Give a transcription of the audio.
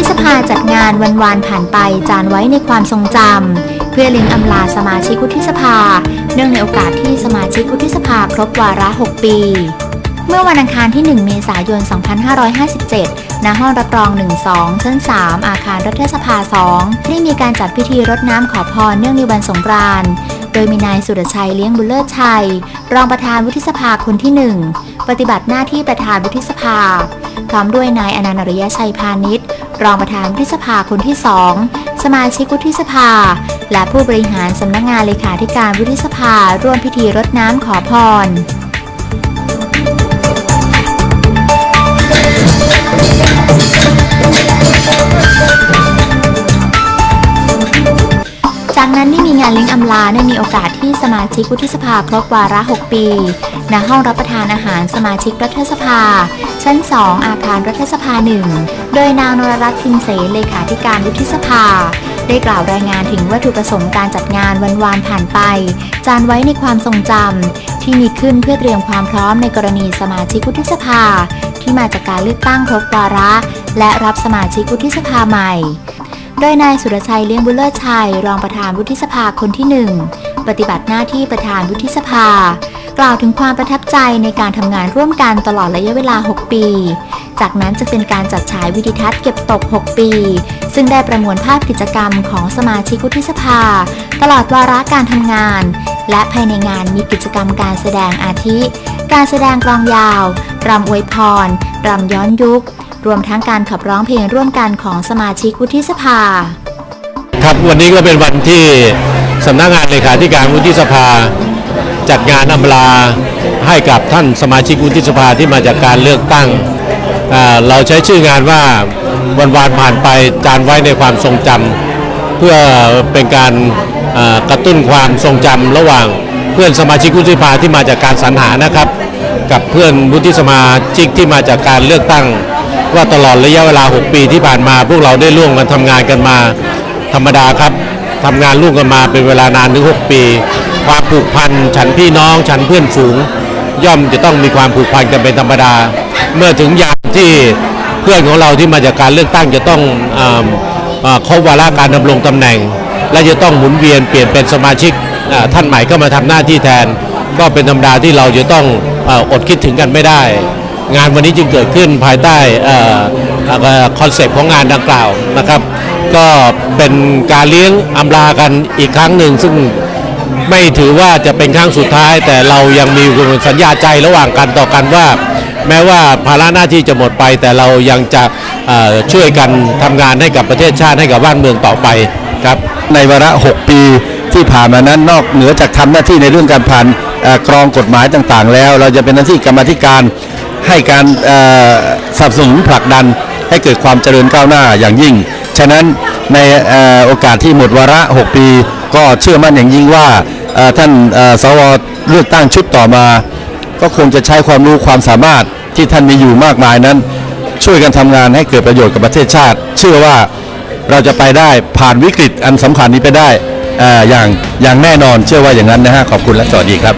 ธิสภาจัดงานวันวานผ่านไปจานไว้ในความทรงจำเพื่อเลี้ยงอำลาสมาชิกวุฒิสภา เนื่องในโอกาสที่สมาชิกวุฒิสภาครบวาระ 6 ปี เมื่อวันอังคารที่ 1 เมษายน 2557 ณ ห้องรับรอง 12 ชั้น 3 อาคารรัฐสภา 2 ได้มีการจัดพิธีรดน้ำขอพรเนื่องในวันสงกรานต์โดยมีนายสุรชัยเลี้ยงบุญเลิศชัย รองประธานวุฒิสภาคนที่ 1 ปฏิบัติหน้าที่ประธานวุฒิสภา พร้อมด้วยนายอนันต์อริยชัยพาณิชย์ รองประธานวุฒิสภาคนที่2สมาชิกวุฒิสภา และผู้บริหารสำนักงานเลขาธิการวุฒิสภา ร่วมพิธีรดน้ำขอพร นั้นได้มีงานเลี้ยงอำลาเนื่องในโอกาสที่สมาชิกวุฒิสภาครบวาระ 6 ปีณห้องรับประทานอาหารสมาชิกรัฐสภา ชั้น 2 อาคารรัฐสภา 1 โดยนางนรรัตน์ทิมเสเลขาธิการวุฒิสภา ได้กล่าวรายงานถึงวัตถุประสงค์การจัดงานวันวานผ่านไป จานไว้ในความทรงจำที่มีขึ้นเพื่อเตรียมความพร้อมในกรณีสมาชิกวุฒิสภา ที่มาจากการเลือกตั้งครบวาระ และรับสมาชิกวุฒิสภาใหม่ โดยนายสุรชัยเลี้ยงบุญเลิศชัย รองประธานวุฒิสภาคนที่หนึ่งปฏิบัติหน้าที่ประธานวุฒิสภา กล่าวถึงความประทับใจในการทำงานร่วมกันตลอดระยะเวลา 6 ปี จากนั้นจะเป็นการจัดฉายวิดิทัศน์เก็บตก 6 ปี ซึ่งได้ประมวลภาพกิจกรรมของสมาชิกวุฒิสภา ตลอดวาระการทำงาน และภายในงานมีกิจกรรมการแสดงอาทิ การแสดงกลองยาวรำอวยพรรำย้อนยุค รวมทั้งการขับร้องเพลงร่วมกันของสมาชิกวุฒิสภา ครับวันนี้ก็เป็นวันที่สำนักงานเลขาธิการวุฒิสภา จัดงานอำลาให้กับท่านสมาชิกวุฒิสภาที่มาจากการเลือกตั้ง เราใช้ชื่องานว่าวันวานผ่านไปจานไว้ในความทรงจำเพื่อเป็นการกระตุ้นความทรงจำระหว่างเพื่อนสมาชิกวุฒิสภาที่มาจากการสรรหานะครับ กับเพื่อนวุฒิสมาชิกที่มาจากการเลือกตั้ง ว่าตลอดระยะเวลา 6 ปีที่ผ่านมา พวกเราได้ร่วมกันทำงานกันมา ธรรมดาครับทำงานร่วมกันมาเป็นเวลานานถึง 6 ปี ความผูกพันฉันพี่น้องฉันเพื่อนฝูง ย่อมจะต้องมีความผูกพันกันเป็นธรรมดา เมื่อถึงยามที่เพื่อนของเราที่มาจากการเลือกตั้งจะต้องอ่าอ่าครบวาระการดำรงตำแหน่ง และจะต้องหมุนเวียนเปลี่ยนเป็นสมาชิกท่านใหม่เข้ามาทำหน้าที่แทน ก็เป็นธรรมดาที่เราจะต้องออดคิดถึงกันไม่ได้ งานวันนี้จึงเกิดขึ้นภายใต้คอนเซปต์ของงานดังกล่าวนะครับ ก็เป็นการเลี้ยงอำลากันอีกครั้งหนึ่งซึ่งไม่ถือว่าจะเป็นครั้งสุดท้าย แต่เรายังมีสัญญาใจระหว่างกันต่อกันว่า แม้ว่าภาระหน้าที่จะหมดไป แต่เรายังจะช่วยกันทำงานให้กับประเทศชาติให้กับบ้านเมืองต่อไปครับในวาระ 6 ปีที่ผ่านมานั้นนอกเหนือจากทำหน้าที่ในเรื่องการผ่านกรองกฎหมายต่างๆ แล้ว เราจะเป็นหน้าที่กรรมธิการ ให้การสนับสนุนผลักดันให้เกิดความเจริญก้าวหน้าอย่างยิ่ง ฉะนั้นในโอกาสที่หมดวาระ 6 ปี ก็เชื่อมั่นอย่างยิ่งว่าท่านสวเลือกตั้งชุดต่อมา ก็คงจะใช้ความรู้ความสามารถที่ท่านมีอยู่มากมายนั้น ช่วยกันทำงานให้เกิดประโยชน์กับประเทศชาติ เชื่อว่าเราจะไปได้ผ่านวิกฤตอันสำคัญนี้ไปได้เอ่ออย่างอย่างแน่นอนเชื่อว่าอย่างนั้นนะฮะขอบคุณและสวัสดีครับ